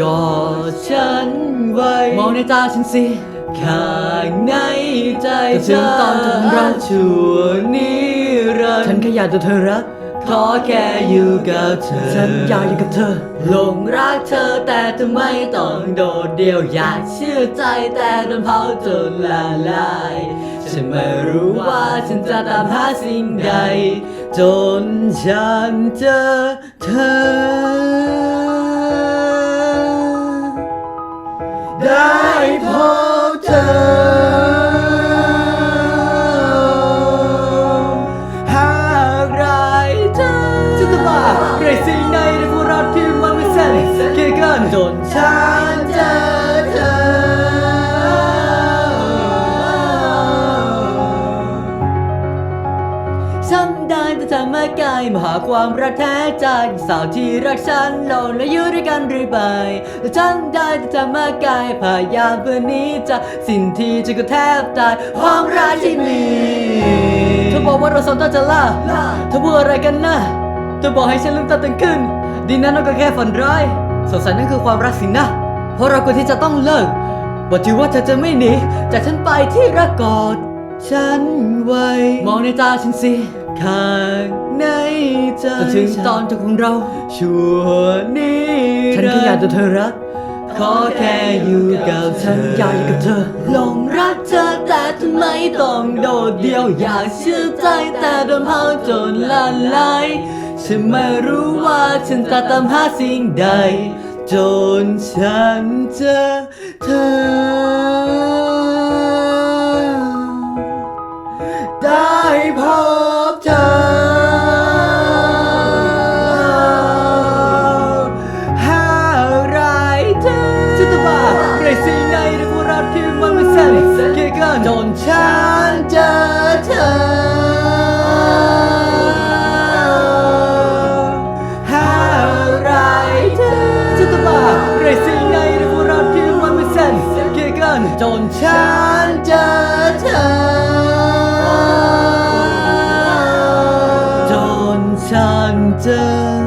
กอดฉันไว้ มองในตาฉันสิข้างในใจจะถึงตอนจะรักชั่วนิรันดร์ฉันแค่อยากจะเธอรัก ขอแค่อยู่กับเธอ ฉันอยากอยู่กับเธอ หลงรักเธอแต่ทำไมต้องโดดเดี่ยวอยากเชื่อใจแต่โดนเผาจนละลาย ฉันไม่รู้ว่าฉันจะตามหาสิ่งใด จนฉันเจอเธอ ได้พบเธอหากรเธอจะตบาเรสิ่งใดในพวราที่มันไม่แสนเกี่ยกันจนฉัน ฉันได้แต่ทำมาไกลมาหาความรักแท้ใจสาวที่รักฉันหลงและอยู่ด้วยกันเรื่อไปฉันได้แต่ทำมาไกลพยายามเพื่อนี้จากสิ่งที่ฉันก็แทบตายความรักที่มีเธอบอกว่าเราสองตาจะล่าเธอพูดอะไรกันนะเธอบอกให้ฉันลืมตาตื่นขึ้น ดีนั้นเราก็แค่ฝันร้ายสงสัยนั่นคือความรักสินะ เพราะเราควรที่จะต้องเลิกบอกทีว่าเธอจะไม่หนีจากฉันไปที่รักกอดฉันไว้ มองในตาฉันสิ ข้างในใจจะถึงตอนจบของเรา ชั่วนิฉันรัแค่อยากนจะดร์เธอรัก ขอแค่อยู่กับเธฉันออยากอยู่กับเธอหลงรักเธอแต่ทำไมต้องโดดเดี่ยว อยากเชื่อใจแต่โดนเผาจนละลายฉันไม่รู้ว่าฉันจะตามหาสิ่งใด จนฉันเจอเธอ จนฉันเจอเธอ หากไรเธอจะตบาเรสิ่งใดในพวกเราที่มันไม่แสนเกี่ยกันจนฉันเจอเธอ จนฉันเจอ